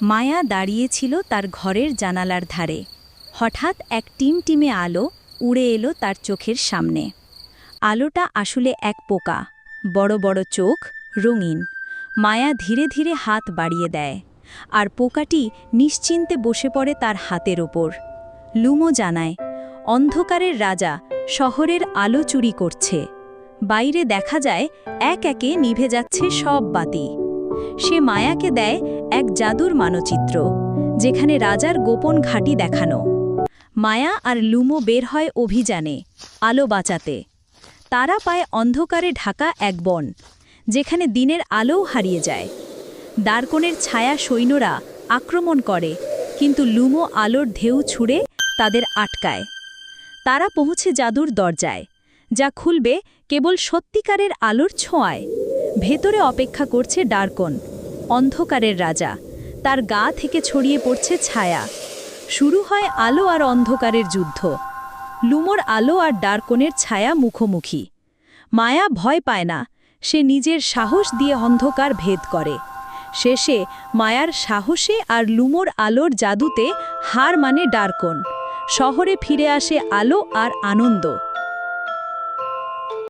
মায়া দাঁড়িয়েছিল তার ঘরের জানালার ধারে। হঠাৎ এক টিমটিমে আলো উড়ে এলো তার চোখের সামনে। আলোটা আসলে এক পোকা, বড় বড় চোখ, রঙিন। মায়া ধীরে ধীরে হাত বাড়িয়ে দেয়, আর পোকাটি নিশ্চিন্তে বসে পড়ে তার হাতের ওপর। লুমো জানায়, অন্ধকারের রাজা শহরের আলো চুরি করছে। বাইরে দেখা যায়, এক একে নিভে যাচ্ছে সব বাতি। সে মায়াকে দেয় এক জাদুর মানচিত্র, যেখানে রাজার গোপন ঘাঁটি দেখানো। মায়া আর লুমো বের হয় অভিযানে, আলো বাঁচাতে। তারা পায় অন্ধকারে ঢাকা এক বন, যেখানে দিনের আলোও হারিয়ে যায়। দার্কনের ছায়া সৈন্যরা আক্রমণ করে, কিন্তু লুমো আলোর ঢেউ ছুঁড়ে তাদের আটকায়। তারা পৌঁছে জাদুর দরজায়, যা খুলবে কেবল সত্যিকারের আলোর ছোঁয়ায়। ভেতরে অপেক্ষা করছে ডার্কন অন্ধকারের রাজা। তার গা থেকে ছড়িয়ে পড়ছে ছায়া। শুরু হয় আলো আর অন্ধকারের যুদ্ধ। লুমোর আলো আর ডার্কনের ছায়া মুখোমুখি। মায়া ভয় পায় না, সে নিজের সাহস দিয়ে অন্ধকার ভেদ করে। শেষে মায়ার সাহসে আর লুমোর আলোর জাদুতে হার মানে ডার্কন শহরে ফিরে আসে আলো আর আনন্দ।